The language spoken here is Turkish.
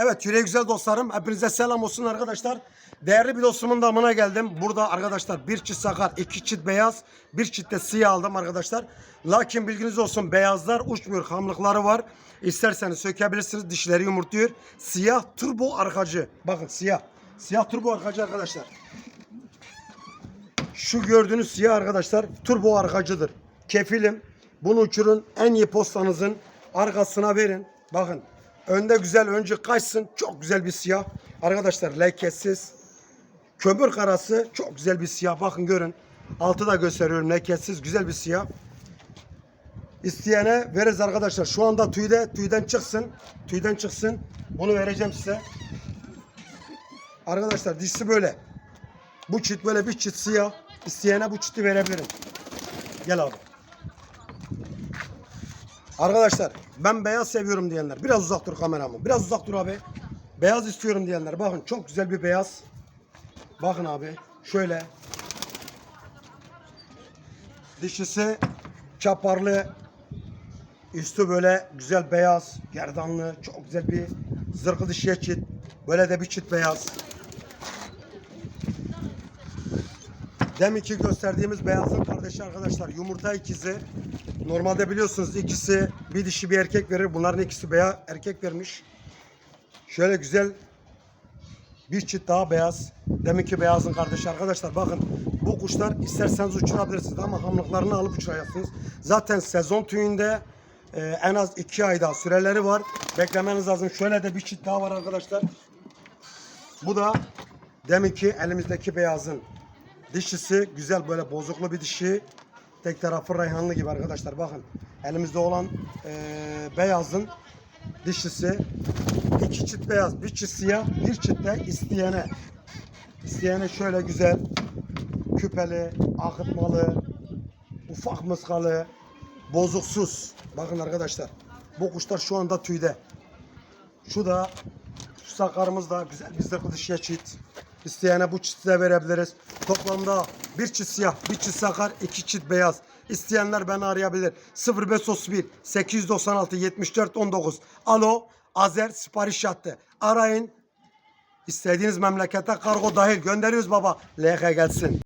Evet yüreği güzel dostlarım. Hepinize selam olsun arkadaşlar. Değerli bir dostumun damına geldim. Burada arkadaşlar bir çift sakar, iki çift beyaz, bir çift de siyah aldım arkadaşlar. Lakin bilginiz olsun beyazlar uçmuyor. Hamlıkları var. İsterseniz sökebilirsiniz. Dişleri yumurtluyor. Siyah turbo arkacı. Bakın siyah. Siyah turbo arkacı arkadaşlar. Şu gördüğünüz siyah arkadaşlar turbo arkacıdır. Kefilim. Bunu uçurun. En iyi postanızın arkasına verin. Bakın. Önde güzel önce kaçsın. Çok güzel bir siyah. Arkadaşlar lekesiz. Kömür karası çok güzel bir siyah. Bakın görün. Altı da gösteriyorum. Lekesiz güzel bir siyah. İsteyene veririz arkadaşlar. Şu anda tüyde tüyden çıksın. Tüyden çıksın. Bunu vereceğim size. Arkadaşlar dişisi böyle. Bu çift böyle bir çift siyah. İsteyene bu çifti verebilirim. Gel abi. Arkadaşlar ben beyaz seviyorum diyenler. Biraz uzak dur kameramı. Biraz uzak dur abi. Beyaz istiyorum diyenler. Bakın çok güzel bir beyaz. Bakın abi. Şöyle. Dişisi çaparlı. Üstü böyle güzel beyaz. Gerdanlı. Çok güzel bir zırhlı dişiye çift. Böyle de bir çift beyaz. Deminki gösterdiğimiz beyazın kardeşi arkadaşlar yumurta ikizi. Normalde biliyorsunuz ikisi bir dişi bir erkek verir. Bunların ikisi beyaz erkek vermiş. Şöyle güzel bir çift daha beyaz. Deminki beyazın kardeşi arkadaşlar bakın bu kuşlar isterseniz uçurabilirsiniz ama hamlıklarını alıp uçuracaksınız. Zaten sezon tüyünde e, en az iki ay daha süreleri var. Beklemeniz lazım. Şöyle de bir çift daha var arkadaşlar. Bu da deminki elimizdeki beyazın dişisi güzel böyle bozuklu bir dişi. Tek tarafı reyhanlı gibi arkadaşlar bakın. Elimizde olan eee, beyazın dişisi. iki çift beyaz, bir çift siyah, bir çift de isteyene. İsteyene şöyle güzel küpeli, akıtmalı, ufak mıskalı, bozuksuz. Bakın arkadaşlar bu kuşlar şu anda tüyde. Şu da şu sakarımız da güzel bir zırhlı dişiye çift. İsteyene bu çifti de verebiliriz. Toplamda bir çift siyah, bir çift sakar, iki çift beyaz. İsteyenler beni arayabilir. 0531 896 74 19. Alo, Azer sipariş yaptı. Arayın. İstediğiniz memlekete kargo dahil gönderiyoruz baba. LH gelsin.